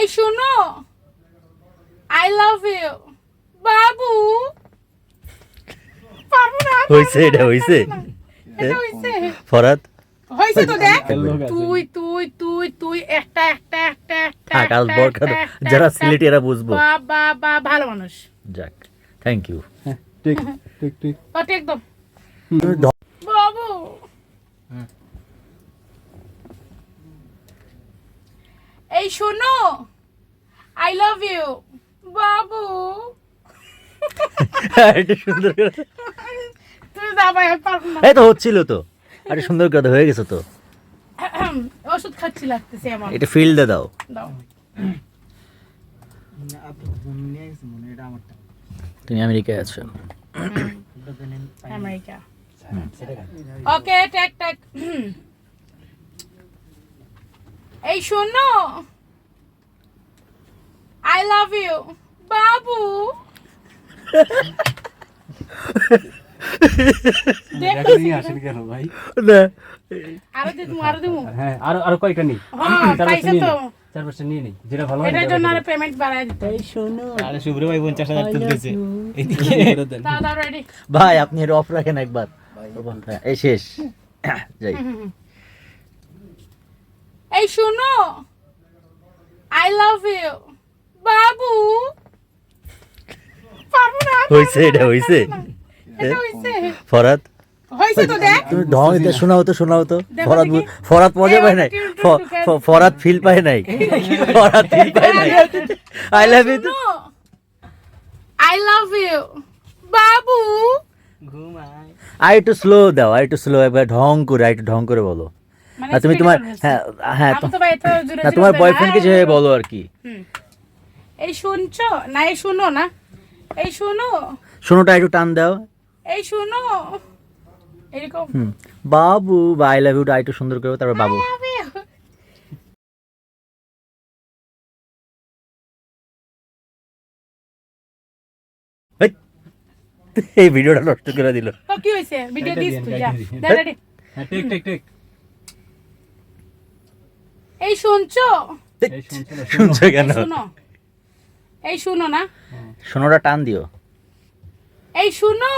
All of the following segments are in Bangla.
এই শোনো। আই লাভ ইউ বাবু। হইছে এটা হইছে। এটা হইছে। হয়েছে তো দেখ। তুই তুই তুই তুই একটা একটা একটা একটা থাক আজ একটা, বর একটা, খাদো একটা, যারা। সিলেটি এরা বুঝব। বা বা বা ভালো মানুষ। যাক থ্যাংক ইউ হ্যাঁ, ঠিক ঠিক ঠিক। ওটা একদম বাবু। হুম। এই শোনো। আই লাভ ইউ বাবু। এটা সুন্দর করে। তুই যাবাই আমি পারব না। এই তো হচ্ছিল তো। আরে সুন্দর করে হয়ে গেছে তো। ওষুধ খাচ্ছি লাগতেছে আমার। এটা ফিল্ড দাও। দাও। তুমি আমেরিকায় আছো। আমেরিকা। ওকে টেক টেক এই শোনো। আই লাভ ইউ বাবু। আরও হ্যাঁ আরও আরও কয়টা নেই হ্যাঁ চার পাঁচটা নিয়ে নেই। যেটা ভালো এটার জন্য আরও পেমেন্ট বাড়ায় দিতে। আরে শুভ্র ভাই তুলতেছে রেডি ভাই আপনি এটা অফ রাখেন একবার। এই শেষ। যাই। এই শোনো। আই লাভ ইউ বাবু। হইছে এটা হইছে। এটা হইছে। তো দেখ। তুমি ঢং এটা শোনাও তো শোনাও তো। ফরাদ দেখি। মজা পায় নাই। একটু একটু ফ- ঢুকে ফ- ফরাদ ফিল পায় নাই। ফরাদ ফিল পায় নাই। I love you I love you বাবু। ঘুমায়। আই একটু স্লো দাও আই একটু স্লো একবার ঢং করে আই একটু ঢং করে বলো। মানে আর তুমি তোমার হ্যাঁ হ্যাঁ আপু তো ভাই এত জোরে না তোমার বলে না। বয়ফ্রেন্ডকে যেভাবে বলো আর কি? এই শুনছো? না এই শুনো না। এই শুনো। শোনোটা একটু টান দাও। এই শুনো। এরকম। বাবু বা আই লাভ ইউটা একটু সুন্দর করে তারপর বাবু. এই ভিডিওটা নষ্ট করে দিল। কি হয়েছে ভিডিও দিস তুই যা। দিন। দে ready। এই শুনছো? এই শুনছো কেন? শুনো। এই শুনো না। শোনোটা টান দিও। এই শুনো।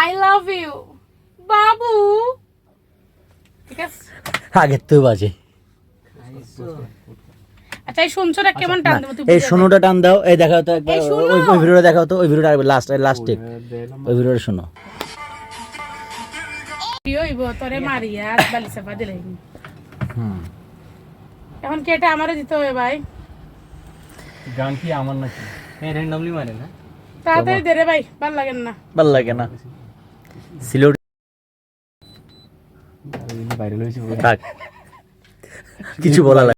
আই লাভ ইউ বাবু। ঠিক আছে? আগের তো বাজে। আচ্ছা এই শুনছো না কেমন টান দেবো তুই এই শোনোটা টান দাও। এই দেখাও তো একবার। ওই ভিডিওটা দেখাও তো ওই ভিডিওটা লাস্ট লাস্ট টেক ওই ভিডিওটা শোনো। কি হইব তোরে মারিয়া বালি চাপা দিলে হুম এখন কি এটা আমারও দিতে হবে ভাই? গান কি আমার নাকি? হ্যাঁ র্যান্ডমলি মারে না। তাড়াতাড়ি দে রে ভাই ভালো লাগে না। ভালো লাগে না। সিলোট ভাইরাল কিছু বলা। লাগে